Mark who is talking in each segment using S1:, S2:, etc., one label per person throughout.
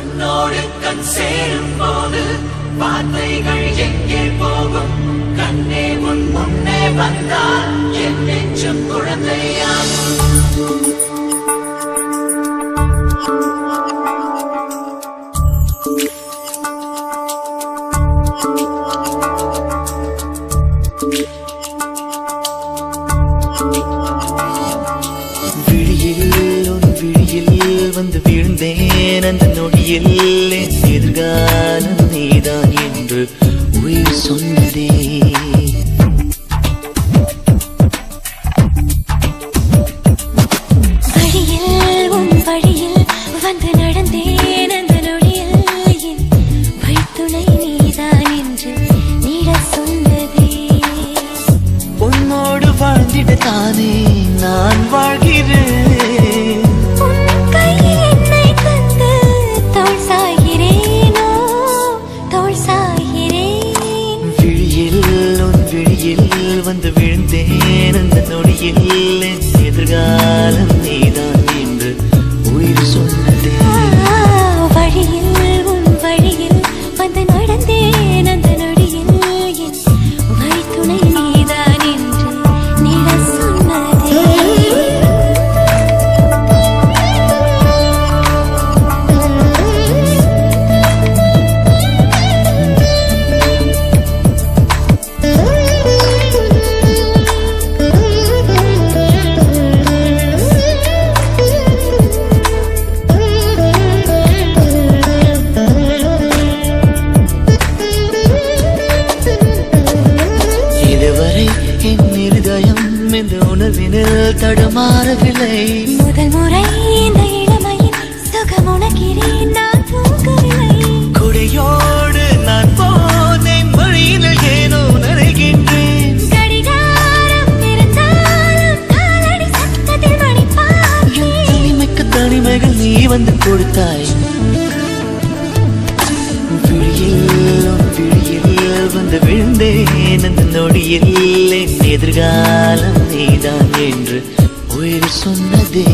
S1: கண்ணோடு கண் சேரும் போது வார்த்தைகள் எங்கே போகும்? கண்ணே உன் முன்னே வந்தால் என் நெஞ்சம்
S2: குழந்தையே. அந்த நொடியில் எதிர்காலம் நீதான் என்று உயிர் சொன்னதே.
S3: வழியில் உன் வழியில்
S2: விழியில் வந்து விழுந்தேன். அந்த நொடியில் எதிர்காலம் நீதான். தடுமாறவில்லை
S3: முதல் முறை இந்த இளமையின் சுகம் உணக்கிறேன் நான் தூங்கவில்லை.
S2: கொடையோடு நான் போனேன். வழியினில் ஏனோ தனிமைக்கு தனிமைகள் நீ வந்து கொடுத்தாய். விழியில் விழியில் வந்து விழுந்தேன். அந்த நொடியில் எதிர்காலம் நீதான் என்று உயிர் சொன்னதே.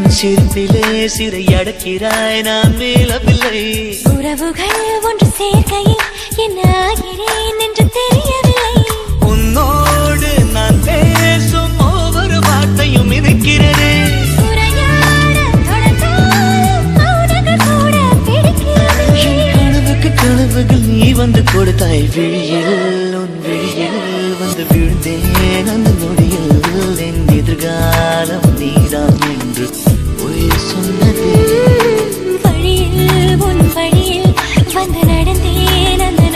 S3: உன்
S2: சிரிப்பிலே சிறை அடக்கிறாய் நான் மேலவில்லை
S3: உறவுகள் ஒன்று சேர்க்கையில் என்ன ஆகிறேன் என்று தெரியவில்லை.
S2: உன்னோடு நான் பேசும் ஒவ்வொரு வார்த்தையும் இருக்கிறதே கனவுகள் நீ வந்து கொடுத்தாய். விழியில் உன் விழியில் வந்து விழுந்தேன். அந்த நொடியில் என் எதிர்காலம் நீதான் என்று உயிர் சொன்னது.
S3: வழியில் உன் வழியில் வந்து நடந்தேன் அந்த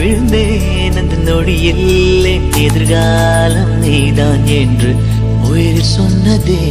S2: விழுந்தேன் அந்த நொடியில். என் எதிர்காலம் நீதான் என்று உயிர் சொன்னதே.